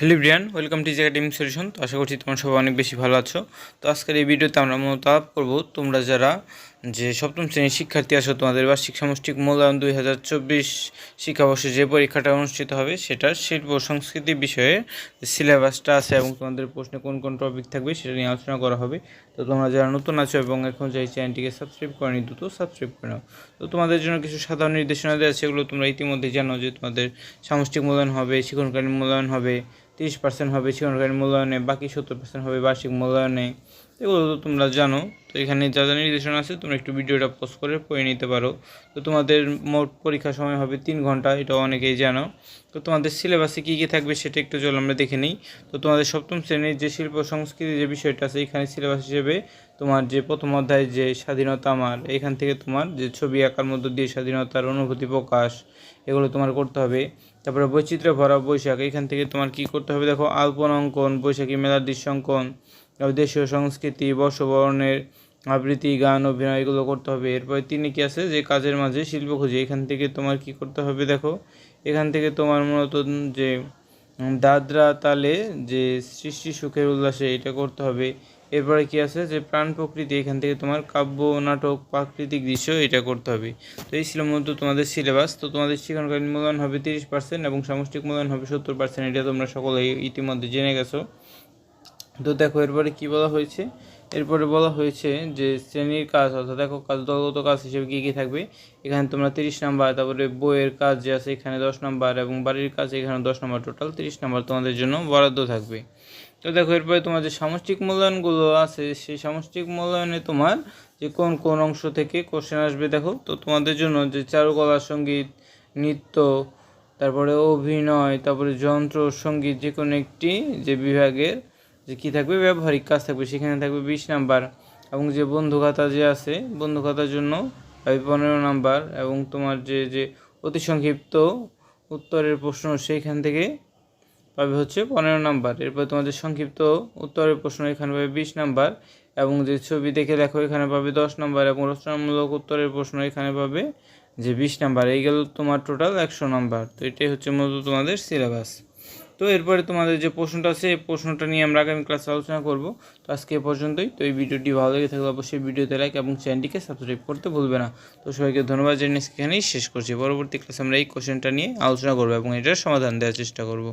Hello Brian, welcome teach academic solution. তো আশা করছি তোমরা সবাই অনেক বেশি ভালো আছো। তো আজকের এই ভিডিওতে আমরা আলাপ করব তোমরা যারা যে সপ্তম শ্রেণির শিক্ষার্থী আছো, তোমাদের বার্ষিক সামষ্টিক মূল্যায়ন দুই হাজার চব্বিশ শিক্ষাবর্ষে যে পরীক্ষাটা অনুষ্ঠিত হবে, সেটার শিল্প সংস্কৃতি বিষয়ে সিলেবাসটা আছে এবং তোমাদের প্রশ্নে কোন কোন টপিক থাকবে, সেটা নিয়ে আলোচনা করা হবে। তো তোমরা যারা নতুন আছো এবং এখন যে চ্যানেলটিকে সাবস্ক্রাইব করেনি, দ্রুত সাবস্ক্রাইব করে নাও। তো তোমাদের জন্য কিছু সাধারণ নির্দেশনা দেওয়া আছে সেগুলো তোমরা ইতিমধ্যে জানো যে তোমাদের সামষ্টিক মূল্যায়ন হবে, শিক্ষণকালীন মূল্যায়ন হবে তিরিশ পার্সেন্ট হবে শিক্ষণকালীন মূল্যায়নে, বাকি সত্তর পার্সেন্ট হবে বার্ষিক মূল্যায়নে। এগুলো তো তোমরা জানো। তো এখানে যা যা নির্দেশনা আছে, তোমরা একটু ভিডিওটা পোস্ট করে পড়ে নিতে পারো। তো তোমাদের মোট পরীক্ষার সময় হবে তিন ঘণ্টা, এটা অনেকেই জানো। তো তোমাদের সিলেবাসে কী কী থাকবে সেটা একটু চলো আমরা দেখে নিই। তো তোমাদের সপ্তম শ্রেণির যে শিল্প সংস্কৃতি যে বিষয়টা আছে, এখানে সিলেবাস হিসেবে তোমার যে প্রথম অধ্যায় যে স্বাধীনতা আমার এখান থেকে তোমার যে ছবি আঁকার মধ্য দিয়ে স্বাধীনতার অনুভূতি প্রকাশ, এগুলো তোমার করতে হবে। তারপরে বৈচিত্র্য ভরা বৈশাখ, এখান থেকে তোমার কি করতে হবে? দেখো, আলপন অঙ্কন, বৈশাখী মেলার দৃশ্যঙ্কন দেশীয় সংস্কৃতি, বর্ষবরণের আবৃত্তি, গান, অভিনয়, এগুলো করতে হবে। এরপরে তিনি কি আছে? যে কাজের মাঝে শিল্প খুঁজে। এখান থেকে তোমার কি করতে হবে? দেখো, এখান থেকে তোমার মূলত যে দাদরা তালে যে সৃষ্টি সুখের উল্লাসে এটা করতে হবে। এরপরে কি আছে যে প্রাণ প্রকৃতি, এখান থেকে তোমার কাব্য, নাটক, প্রাকৃতিক দৃশ্য এটা করতে হবে। তো এই ছিল মূলত তোমাদের সিলেবাস তো তোমাদের শিক্ষণকালীন মূল্যায়ন হবে তিরিশ পার্সেন্ট এবং সামষ্টিক মূল্যায়ন হবে সত্তর পার্সেন্ট এটা তোমরা সকলে ইতিমধ্যে জেনে গেছো। তো দেখো, এরপরে কি বলা হয়েছে? এরপরে বলা হয়েছে যে শ্রেণির কাজ, অর্থাৎ দেখো, কাজ, দলগত কাজ হিসেবে কী কী থাকবে? এখানে তোমরা তিরিশ নাম্বার, তারপরে বইয়ের কাজ যে আছে এখানে দশ নাম্বার এবং বাড়ির কাজ এখানে দশ নাম্বার। টোটাল তিরিশ নাম্বার তোমাদের জন্য বরাদ্দ থাকবে। তো দেখো, এরপরে তোমার যে সামষ্টিক মূল্যায়নগুলো আছে, সেই সামষ্টিক মূল্যায়নে তোমার যে কোন কোন অংশ থেকে কোশ্চেন আসবে দেখো। তো তোমাদের জন্য যে চারুকলা, সংগীত, নৃত্য, তারপরে অভিনয়, তারপরে যন্ত্র, সংগীত, যে কোনো একটি যে বিভাগের যে কী থাকবে, ব্যবহারিক কাজ থাকবে, সেখানে থাকবে বিশ নাম্বার। এবং যে বন্ধু খাতা যে আছে, বন্ধু খাতার জন্য পনেরো নাম্বার। এবং তোমার যে যে অতি সংক্ষিপ্ত উত্তরের প্রশ্ন, সেইখান থেকে পাবে হচ্ছে পনেরো নাম্বার। এরপর তোমাদের সংক্ষিপ্ত উত্তরের প্রশ্ন, এখানে পাবে বিশ নাম্বার এবং যে ছবি দেখে দেখো, এখানে পাবে দশ নাম্বার এবং রচনামূলক উত্তরের প্রশ্ন, এখানে পাবে যে বিশ নাম্বার। এই গেল তোমার টোটাল একশো নাম্বার। তো এটাই হচ্ছে মূলত তোমাদের সিলেবাস তো এরপরে তোমাদের যে প্রশ্নটা আছে, এই প্রশ্নটা নিয়ে আমরা আগামী ক্লাসে আলোচনা করব। তো আজকে এ পর্যন্তই। তো এই ভিডিওটি ভালো লেগে থাকলে অবশ্যই ভিডিওতে লাইক এবং চ্যানেলটিকে সাবস্ক্রাইব করতে ভুলবে না। তো সবাইকে ধন্যবাদ জানিয়ে এখানেই শেষ করছি। পরবর্তী ক্লাসে আমরা এই কোশ্চেনটা নিয়ে আলোচনা করব এবং এটার সমাধান দেওয়ার চেষ্টা করব।